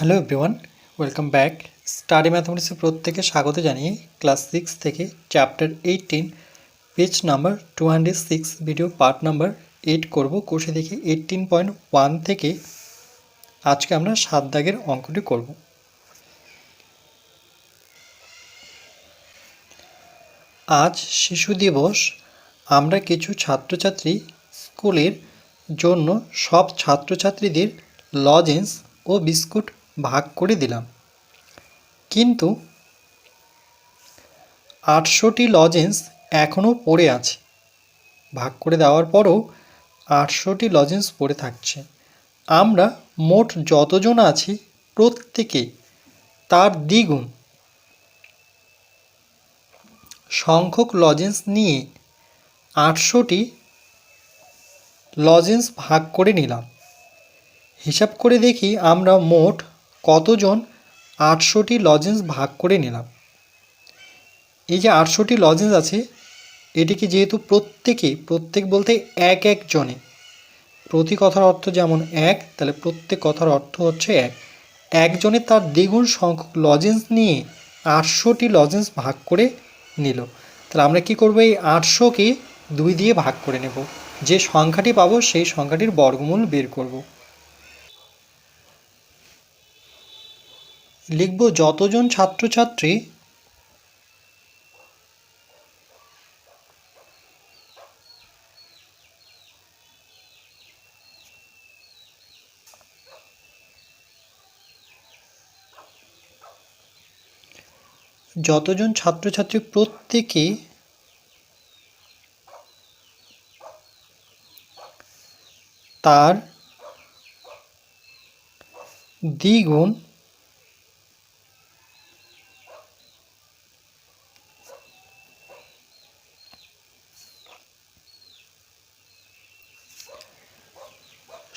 Hello everyone welcome back study ম্যাথমেটিক্সে প্রত্যেকে স্বাগত জানিয়ে ক্লাস সিক্স থেকে chapter eighteen page number two hundred six video part number eight করব। কোষে দেখে এইটিন পয়েন্ট ওয়ান থেকে আজকে আমরা সাত দাগের অঙ্কটি করব। আজ শিশু দিবস। আমরা কিছু ছাত্রছাত্রী স্কুলের জন্য সব ছাত্রছাত্রীদের লজেন্স ও বিস্কুট ভাগ করে দিলাম। কিন্তু আটশোটি লজেন্স এখনও পড়ে আছে। ভাগ করে দেওয়ার পরও আটশোটি লজেন্স পড়ে থাকছে। আমরা মোট যতজন আছি প্রত্যেকে তার দ্বিগুণ। সংখ্যক লজেন্স নিয়ে আটশোটি লজেন্স ভাগ করে নিলাম। হিসাব করে দেখি আমরা মোট কতজন আটশোটি লজেন্স ভাগ করে নিলাম? এই যে আটশোটি লজেন্স আছে, এটিকে যেহেতু প্রত্যেকে, প্রত্যেক বলতে এক এক জনে প্রতি কথার অর্থ যেমন এক, তাহলে প্রত্যেক কথার অর্থ হচ্ছে এক। একজনে তার দ্বিগুণ সংখ্যক লজেন্স নিয়ে আটশোটি লজেন্স ভাগ করে নিল। তাহলে আমরা কি করব? এই আটশোকে দুই দিয়ে ভাগ করে নেব। যে সংখ্যাটি পাবো, সেই সংখ্যাটির বর্গমূল বের করব। লিখব যতজন ছাত্রছাত্রী। যতজন ছাত্রছাত্রী প্রত্যেকে তার দ্বিগুণ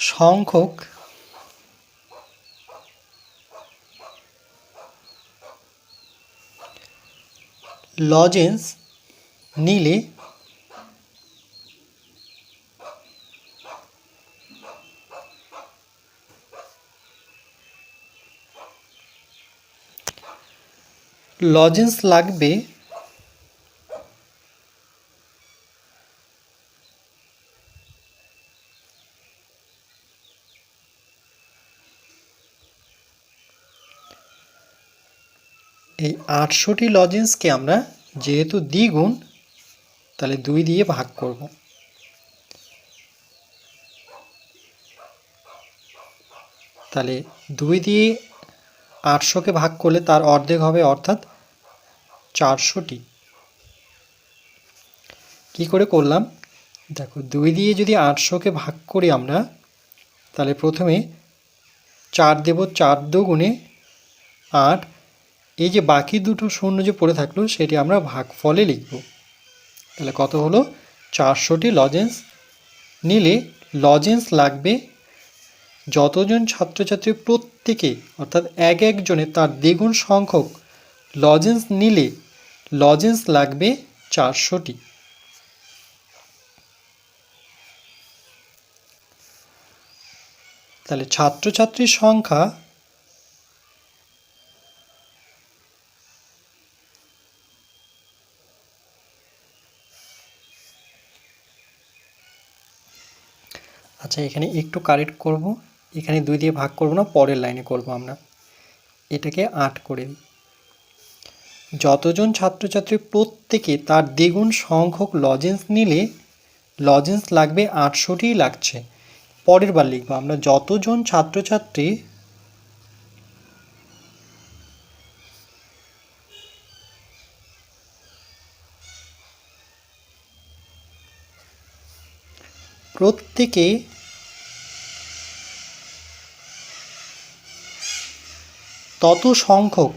সংখ্যক লজেন্স নিলে লজেন্স লাগবে এই আটশোটি লজেন্সকে আমরা যেহেতু দ্বিগুণ, তাহলে দুই দিয়ে ভাগ করব। তাহলে দুই দিয়ে আটশোকে ভাগ করলে তার অর্ধেক হবে অর্থাৎ চারশোটি কি করে করলাম? দেখো, দুই দিয়ে যদি আটশোকে ভাগ করি আমরা, তাহলে প্রথমে চার দেব চার দুগুণে আট এই যে বাকি দুটো শূন্য যে পড়ে থাকল, সেটি আমরা ভাগ ফলে লিখব। তাহলে কত হলো? চারশোটি লজেন্স নিলে লজেন্স লাগবে যতজন ছাত্রছাত্রী প্রত্যেকে, অর্থাৎ এক একজনে তার দ্বিগুণ সংখ্যক লজেন্স নিলে লজেন্স লাগবে চারশোটি। তাহলে ছাত্রছাত্রীর সংখ্যা আচ্ছা এখানে একটু কারেক্ট করব। এখানে দুই দিয়ে ভাগ করব না, পরের লাইনে করব আমরা। এটাকে আট করে। দিই যতজন ছাত্রছাত্রী প্রত্যেকে তার দ্বিগুণ সংখ্যক লজেন্স নিলে লজেন্স লাগবে আটশোটিই লাগছে। পরের বার লিখব আমরা, যতজন ছাত্রছাত্রী প্রত্যেকে তত সংখ্যক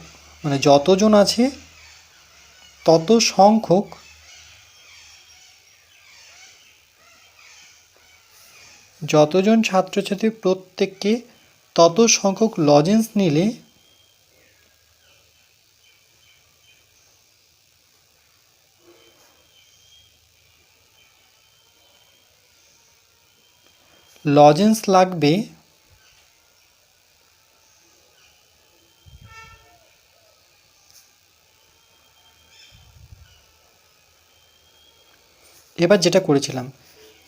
মানে যতজন আছে, তত সংখ্যক যতজন ছাত্রছাত্রী প্রত্যেককে তত সংখ্যক লজেন্স নিলে লজেন্স লাগবে এবার যেটা করেছিলাম,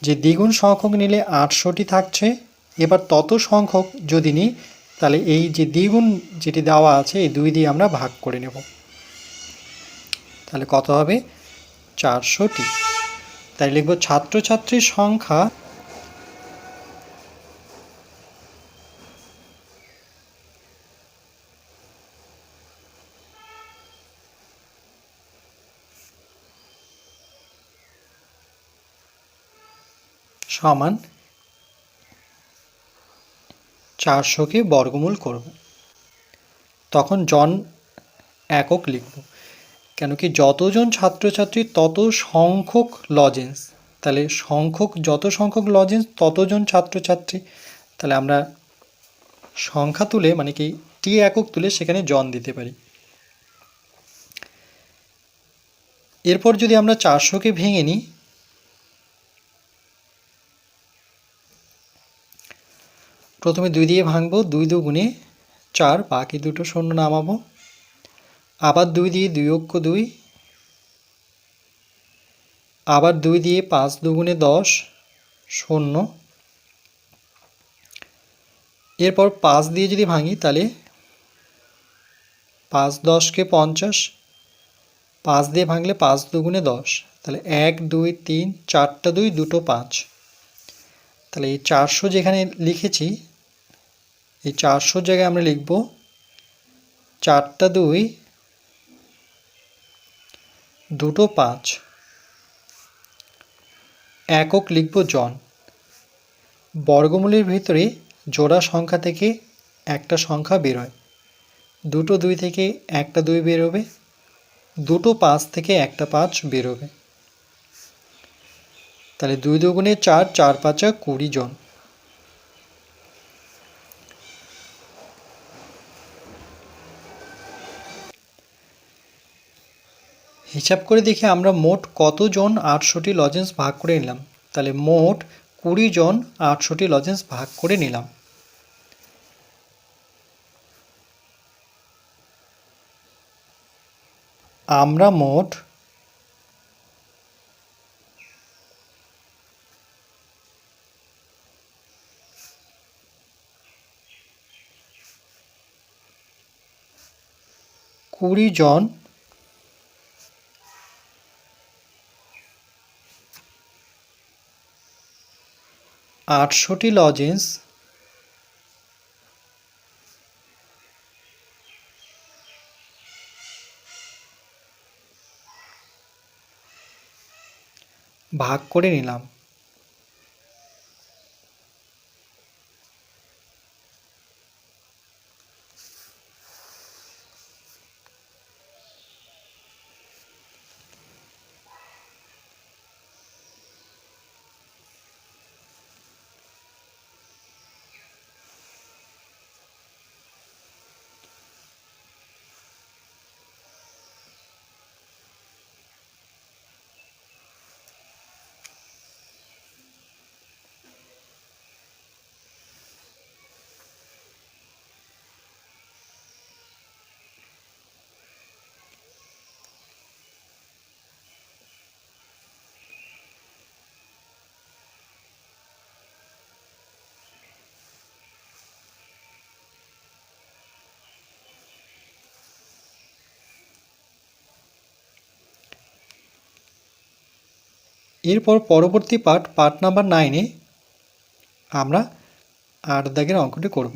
যে দ্বিগুণ সংখ্যক নিলে আটশোটি থাকছে, এবার তত সংখ্যক যদি নিই, তাহলে এই যে দ্বিগুণ যেটি দেওয়া আছে, এই দুই দিয়ে আমরা ভাগ করে নেব। তাহলে কত হবে? চারশোটি তাই লিখব ছাত্রছাত্রীর সংখ্যা সমান চারশোকে বর্গমূল করব। তখন জন একক লিখব। কেন কি যতজন ছাত্রছাত্রী, তত সংখ্যক লজেন্স তাহলে সংখ্যক, যত সংখ্যক লজেন্স ততজন ছাত্রছাত্রী। তাহলে আমরা সংখ্যা তুলে মানে কি টি একক তুলে সেখানে জন দিতে পারি। এরপর যদি আমরা চারশোকে ভেঙে নিই প্রথমে দুই দিয়ে ভাঙবো, দুই দুগুণে চার, বাকি দুটো শূন্য নামাবো। আবার দুই দিয়ে দুই অক্ষ দুই, আবার দুই দিয়ে পাঁচ দুগুণে দশ, শূন্য। এরপর পাঁচ দিয়ে যদি ভাঙি তাহলে পাঁচ দশকে পঞ্চাশ, পাঁচ দিয়ে ভাঙলে পাঁচ দুগুণে দশ। তাহলে এক, দুই, তিন, চারটা দুই, দুটো পাঁচ। তাহলে এই চারশো যেখানে লিখেছি এই চারশোর জায়গায় আমরা লিখব চারটা দুই, দুটো পাঁচ, একক লিখব জন। বর্গমূলের ভিতরে জোড়া সংখ্যা থেকে একটা সংখ্যা বেরোয়। দুটো দুই থেকে একটা দুই বেরোবে। দুটো পাঁচ থেকে একটা পাঁচ বেরোবে। তাহলে দুই দুগুণে চার চার পাঁচা কুড়ি জন। হিসাব করে দেখি আমরা মোট কতজন আটশোটি লজেন্স ভাগ করে নিলাম। তাহলে মোট কুড়ি জন আটশোটি লজেন্স ভাগ করে নিলাম। আমরা মোট কুড়ি জন আটশোটি লজেন্স ভাগ করে নিলাম। এরপর পরবর্তী পার্ট পার্ট নাম্বার নাইনে আমরা আট দাগের অঙ্কটি করব।